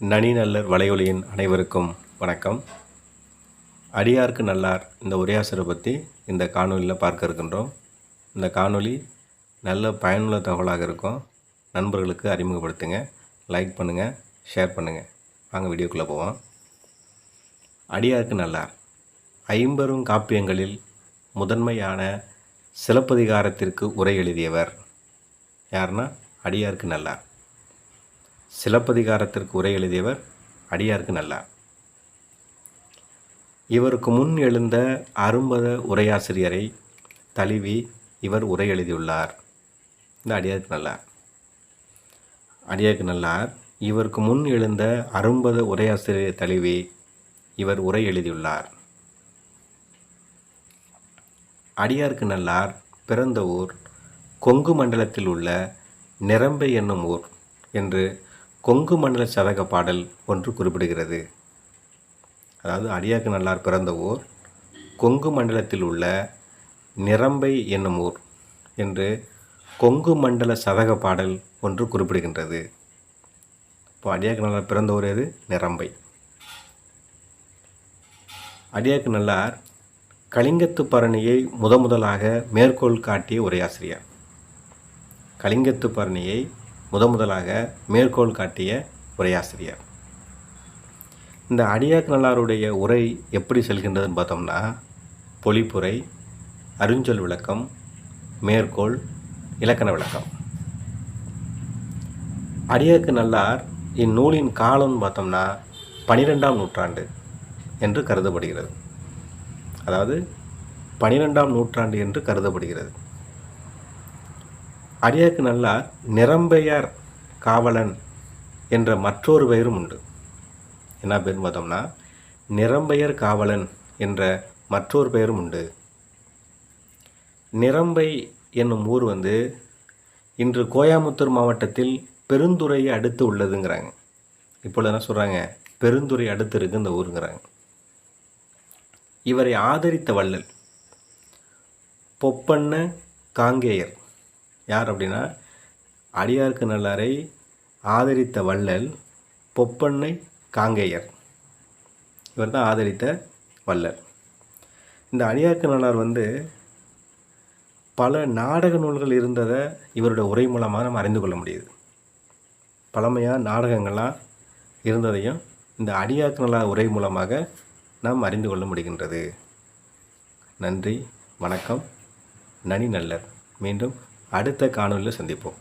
நனி நல்லர் வலையொலியின் அனைவருக்கும் வணக்கம். அடியார்க்கு நல்லார் இந்த உரையாசரை பற்றி இந்த காணொலியில் பார்க்க இருக்கின்றோம். இந்த காணொளி நல்ல பயனுள்ள தகவலாக இருக்கும். நண்பர்களுக்கு அறிமுகப்படுத்துங்க. லைக் பண்ணுங்கள் ஷேர் பண்ணுங்கள் வாங்க வீடியோக்குள்ளே போவோம். அடியார்க்கு நல்லார். ஐம்பெரும் காப்பியங்களில் முதன்மையான சிலப்பதிகாரத்திற்கு உரை எழுதியவர் யாருன்னா அடியார்க்கு நல்லார். சிலப்பதிகாரத்திற்கு உரை எழுதியவர் அடியார்க்கு நல்லார். இவருக்கு முன் எழுந்த அரும்பத உரையாசிரியரை தழுவி இவர் உரை எழுதியுள்ளார். இந்த அடியாருக்கு நல்லார். அடியாருக்கு நல்லார். இவருக்கு முன் எழுந்த அரும்பத உரையாசிரியரை தழுவி இவர் உரை எழுதியுள்ளார். அடியாருக்கு நல்லார். பிறந்த ஊர் கொங்கு மண்டலத்தில் உள்ள நிரம்பை என்னும் ஊர் என்று கொங்கு மண்டல சதக பாடல் ஒன்று குறிப்பிடுகிறது. அதாவது அடியாக்கு நல்லார் பிறந்த ஊர் கொங்கு மண்டலத்தில் உள்ள நிரம்பை என்னும் ஊர் என்று கொங்கு மண்டல சதக பாடல் ஒன்று குறிப்பிடுகின்றது. இப்போ அடியாக்கு நல்லார் பிறந்த ஊர் எது? நிரம்பை. அடியாக்கு நல்லார் கலிங்கத்து பரணியை முதமுதலாக மேற்கோள் காட்டிய உரையாசிரியர் கலிங்கத்து பரணியை முதமுதலாக மேற்கோள் காட்டிய உரையாசிரியர். இந்த அடியாக் நல்லாருடைய உரை எப்படி செல்கின்றதுன்னு பார்த்தோம்னா பொழிப்புரை அருஞ்சொல் விளக்கம் மேற்கோள் இலக்கண விளக்கம். அடியாக்கு நல்லார் இந்நூலின் காலம்னு பார்த்தோம்னா பனிரெண்டாம் நூற்றாண்டு என்று கருதப்படுகிறது. அதாவது பனிரெண்டாம் நூற்றாண்டு என்று கருதப்படுகிறது. அடியாக்கு நல்லார் நிரம்பெயர் காவலன் என்ற மற்றொரு பெயரும் உண்டு. என்ன பேர் பார்த்தோம்னா நிரம்பெயர் காவலன் என்ற மற்றொரு பெயரும் உண்டு. நிரம்பை என்னும் ஊர் வந்து இன்று கோயாமுத்தூர் மாவட்டத்தில் பெருந்துறையை அடுத்து உள்ளதுங்கிறாங்க. இப்பொழுது என்ன சொல்கிறாங்க பெருந்துறை அடுத்து இருக்கு இந்த ஊருங்கிறாங்க. இவரை ஆதரித்த வள்ளல் பொப்பண்ண காங்கேயர். யார் அப்படின்னா அடியார்க்கு நல்லாரை ஆதரித்த வள்ளல் பொப்பண்ணை காங்கேயர். இவர் தான் ஆதரித்த வள்ளல். இந்த அடியார்க்கு நல்லார் வந்து பல நாடக நூல்கள் இருந்ததை இவருடைய உரை மூலமாக நம்ம அறிந்து கொள்ள முடியுது. பழமையாக நாடகங்கள்லாம் இருந்ததையும் இந்த அடியாக்கு நல்லா உரை மூலமாக நாம் அறிந்து கொள்ள முடிகின்றது. நன்றி வணக்கம் நனி நல்லர். மீண்டும் அடுத்த காணொலியில் சந்திப்போம்.